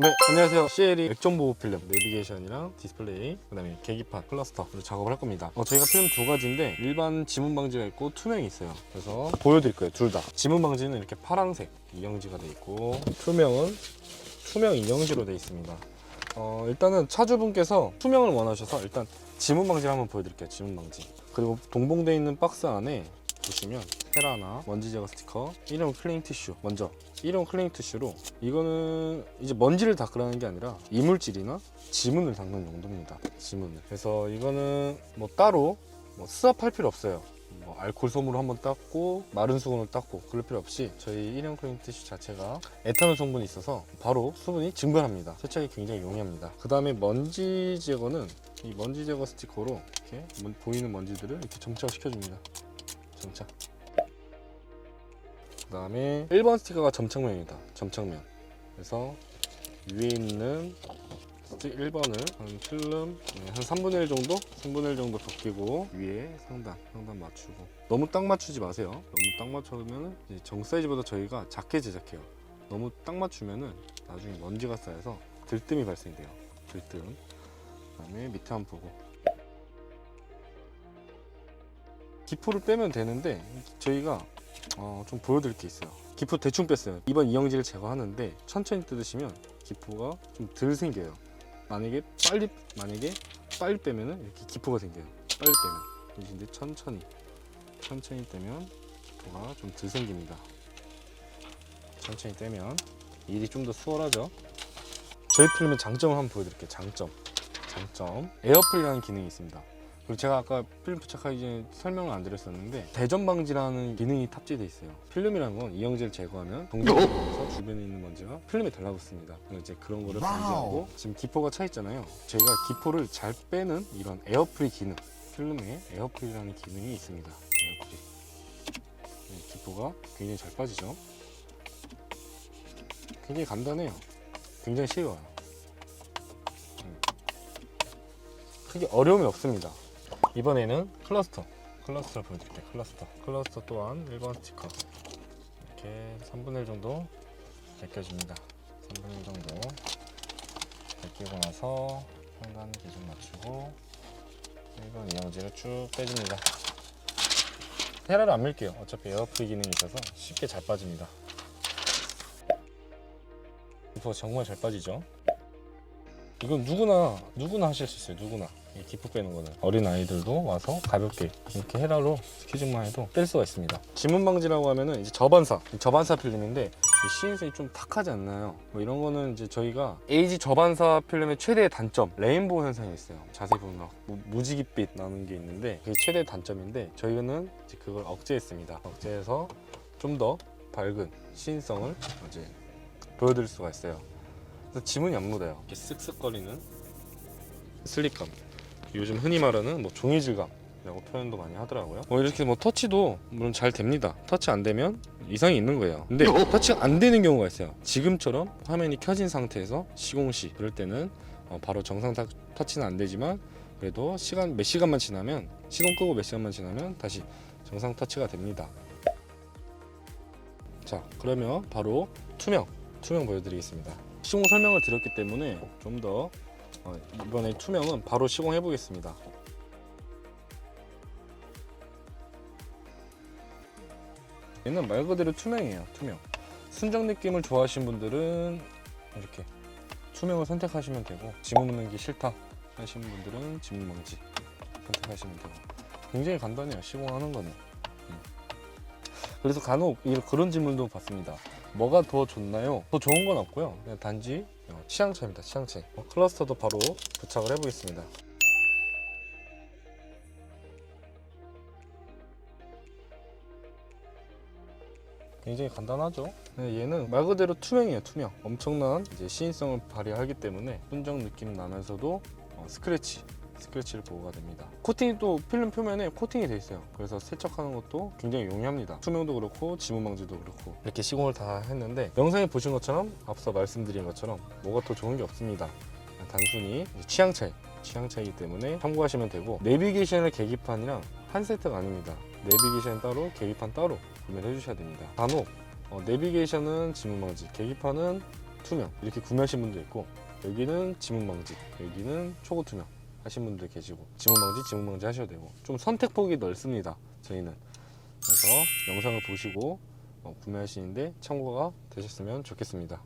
네, 안녕하세요. CLE 액정보호 필름, 내비게이션이랑 디스플레이, 그 다음에 계기판, 클러스터를 작업을 할 겁니다. 어, 저희가 필름 두 가지인데 일반 지문 방지가 있고 투명이 있어요. 그래서 보여드릴 거예요, 둘 다. 지문 방지는 이렇게 파란색 인형지가 돼 있고 투명은 투명 인형지로 돼 있습니다. 어, 일단은 차주분께서 투명을 원하셔서 일단 지문 방지를 한번 보여드릴게요, 지문 방지. 그리고 동봉되어 있는 박스 안에 보시면 헤라나 먼지 제거 스티커, 일회용 클린 티슈 먼저 일회용 클린 티슈로 이거는 이제 먼지를 닦으라는 게 아니라 이물질이나 지문을 닦는 용도입니다. 지문을. 그래서 이거는 뭐 따로 뭐 수압할 필요 없어요. 뭐 알코올 솜으로 한번 닦고 마른 수건으로 닦고 그럴 필요 없이 저희 일회용 클린 티슈 자체가 에탄올 성분이 있어서 바로 수분이 증발합니다. 세척이 굉장히 용이합니다. 그 다음에 먼지 제거는 이 먼지 제거 스티커로 이렇게 먼- 보이는 먼지들을 이렇게 정착을 시켜줍니다. 점착. 그 다음에 1번 스티커가 점착면입니다. 점착면. 그래서 위에 있는 스틱 1번을 한 필름 네, 한 3분의 1 정도? 3분의 1 정도 벗기고 위에 상단, 상단 맞추고 너무 딱 맞추지 마세요. 너무 딱 맞추면 정 사이즈보다 저희가 작게 제작해요. 너무 딱 맞추면은 나중에 먼지가 쌓여서 들뜸이 발생돼요. 들뜸. 그 다음에 밑에 한번 보고 기포를 빼면 되는데 저희가 어, 좀 보여드릴 게 있어요. 기포 대충 뺐어요. 이번 이영지를 제거하는데 천천히 뜯으시면 기포가 좀 덜 생겨요. 만약에 빨리 만약에 빨리 빼면은 이렇게 기포가 생겨요. 빨리 빼면 근데 천천히 천천히 떼면 기포가 좀 덜 생깁니다. 천천히 떼면 일이 좀 더 수월하죠. 저희 필름의 장점을 한번 보여드릴게요. 장점. 장점. 에어프리라는 기능이 있습니다. 그리고 제가 아까 필름 부착하기 전에 설명을 안 드렸었는데 대전 방지라는 기능이 탑재되어 있어요. 필름이라는 건 이영지를 제거하면 동작에서 주변에 있는 먼지가 필름에 달라붙습니다. 그래서 이제 그런 거를 방지하고 지금 기포가 차 있잖아요. 저희가 기포를 잘 빼는 이런 에어프리 기능, 필름에 에어프리라는 기능이 있습니다. 에어프리. 네, 기포가 굉장히 잘 빠지죠. 굉장히 간단해요. 굉장히 쉬워요. 음. 크게 어려움이 없습니다. 이번에는 클러스터. 클러스터를 보여드릴게요. 클러스터. 클러스터 또한 1번 스티커. 이렇게 3분의 1 정도 벗겨줍니다. 3분의 1 정도 벗기고 나서 상단 기준 맞추고 1번 이영지를 쭉 빼줍니다. 헤라를 안 밀게요. 어차피 에어프리 기능이 있어서 쉽게 잘 빠집니다. 기포가 정말 잘 빠지죠. 이건 누구나 누구나 하실 수 있어요. 누구나 이 기포 빼는 거는 어린 아이들도 와서 가볍게 이렇게 헤라로 스키즈만 해도 뺄 수가 있습니다. 지문 방지라고 하면은 이제 저반사 저반사 필름인데 이 시인성이 좀 탁하지 않나요? 뭐 이런 거는 이제 저희가 에이지 저반사 필름의 최대의 단점 레인보우 현상이 있어요. 자세히 보면 막 무- 무지깃빛 나는 게 있는데 그게 최대 단점인데 저희는 이제 그걸 억제했습니다. 억제해서 좀 더 밝은 시인성을 이제 보여드릴 수가 있어요. 지문이 안 묻어요. 이렇게 쓱쓱거리는 슬립감. 요즘 흔히 말하는 뭐 종이 질감이라고 표현도 많이 하더라고요. 뭐 이렇게 뭐 터치도 물론 잘 됩니다. 터치 안 되면 이상이 있는 거예요. 근데 터치가 안 되는 경우가 있어요. 지금처럼 화면이 켜진 상태에서 시공시 그럴 때는 어, 바로 정상 타- 터치는 안 되지만 그래도 시간 몇 시간만 지나면 시동 끄고 몇 시간만 지나면 다시 정상 터치가 됩니다. 자 그러면 바로 투명 투명 보여드리겠습니다. 시공 설명을 드렸기 때문에 좀더 어, 이번에 투명은 바로 시공해 보겠습니다. 얘는 말 그대로 투명이에요. 투명. 순정 느낌을 좋아하시는 분들은 이렇게 투명을 선택하시면 되고 지문 묻는 게 싫다 하시는 분들은 지문 방지 선택하시면 되고 굉장히 간단해요. 시공하는 거는. 음. 그래서 간혹 이- 그런 질문도 받습니다. 뭐가 더 좋나요? 더 좋은 건 없고요. 그냥 단지 어, 취향 차입니다. 취향 차이. 어, 클러스터도 바로 부착을 해보겠습니다. 굉장히 간단하죠. 네, 얘는 말 그대로 투명이에요. 투명. 엄청난 이제 시인성을 발휘하기 때문에 순정 느낌 나면서도 어, 스크래치 스크래치를 보호가 됩니다. 코팅이 또 필름 표면에 코팅이 돼 있어요. 그래서 세척하는 것도 굉장히 용이합니다. 투명도 그렇고 지문 방지도 그렇고 이렇게 시공을 다 했는데 영상에 보신 것처럼 앞서 말씀드린 것처럼 뭐가 더 좋은 게 없습니다. 단순히 취향 차이, 취향 차이기 때문에 참고하시면 되고 내비게이션의 계기판이랑 한 세트가 아닙니다. 내비게이션 따로, 계기판 따로 구매를 해주셔야 됩니다. 간혹 어, 내비게이션은 지문 방지, 계기판은 투명 이렇게 구매하신 분도 있고 여기는 지문 방지 여기는 초고 투명 하신 분들 계시고 지문 방지 지문 방지 하셔도 되고 좀 선택폭이 넓습니다 저희는. 그래서 영상을 보시고 어, 구매하시는데 참고가 되셨으면 좋겠습니다